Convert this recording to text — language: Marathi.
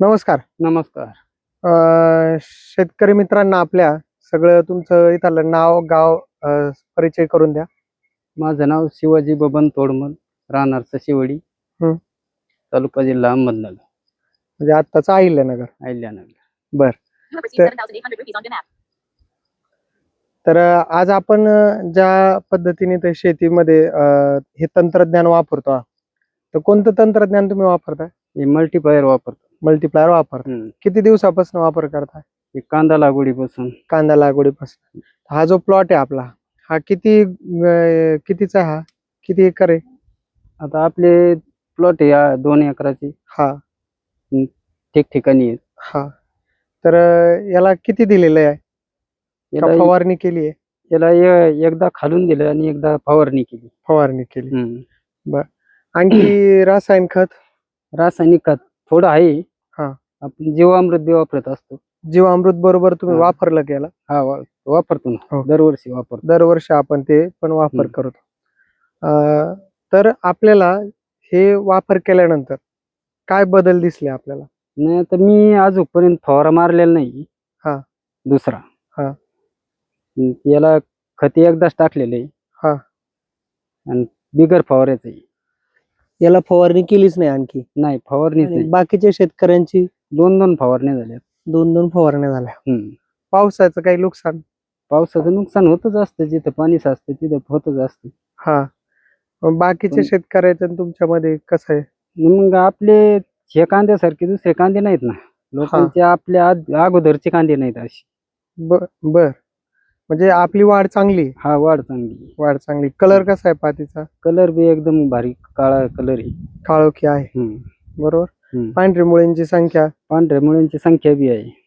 नमस्कार. नमस्कार. अ, शेतकरी मित्रांना आपल्या सगळं तुमचं इथलं नाव गाव अ, परिचय करून द्या. माझं नाव शिवाजी बबन तोडमल राहणार सशिवडी हं. तालुका जिल्हा अहमदनगर. म्हणजे आत्ताचं Ahilyanagar. Ahilyanagar. You have received 7,800 rupees on Gnap. तर अ, आज आपण अ, ज्या पद्धतीने ते शेतीमध्ये अ, हे तंत्रज्ञान वापरतो तर कोणतं तंत्रज्ञान तुम्ही वापरता हे मल्टीप्लायर वापरतो. मल्टीप्लायर वापरता हं. किती दिवसापासून वापर करता हे कांदा लागवडीपासून. कांदा लागवडीपासून. हा जो प्लॉट आहे आपला हा किती अ, कितीचा हा? किती एकर आहे? आता आपले प्लॉट या दोन एकराचे. हा. ठिकठिकाणी आहेत. हा. तर अ, याला किती दिलेलं आहे? का याला फवारणी केली आहे? याला ए- एकदा खालून दिलं आणि एकदा फवारणी केली. फवारणी केली. हं. आणखी रासायन खत? रासायनिक खत थोडं आहे. आपण जीवामृत बी वापरत असतो जीवामृत बरोबर तुम्ही हा. वापरलं गेला हा वा- वापरतो ना हो. दरवर्षी वापरतो दरवर्षी आपण ते पण वापर हम्म. करतो अं, तर आपल्याला हे वापर केल्यानंतर काय बदल दिसले आपल्याला नाही आता मी अजूनपर्यंत फवारा मारलेला नाही हा. दुसरा हा. हम्म, याला खते एकदाच टाकलेले हा. आणि बिगर फवाऱ्याचं आहे. याला फवारणी केलीच नाही आणखी. नाही फवारणीच आणि नाही. बाकीच्या शेतकऱ्यांची? दोन दोन फवारण्या झाल्या. दोन दोन फवारण्या झाल्या. हम्म. पावसाचं काही नुकसान? पावसाचं नुकसान होतच असतं. जिथं पाणी साचतं तिथं होतच असतं. हा. मग बाकीच्या पण- शेतकऱ्याचं आणि तुमच्यामध्ये कसं आहे? आणि मग आपले हे कांद्यासारखे दुसरे कांदे नाहीत ना. लोकांचे आपल्या आद- अगोदरचे कांदे नाहीत अशी बर बर. म्हणजे आपली वाढ चांगली. हा वाढ चांगली. वाढ चांगली. कलर कसा आहे पातीचा? कलर बी एकदम भारी काळा कलर आहे. काळोखी आहे. हम्म. बरोबर? हम्म. पांढरी मुळींची संख्या? पांढऱ्या मुळ्यांची संख्या बी आहे.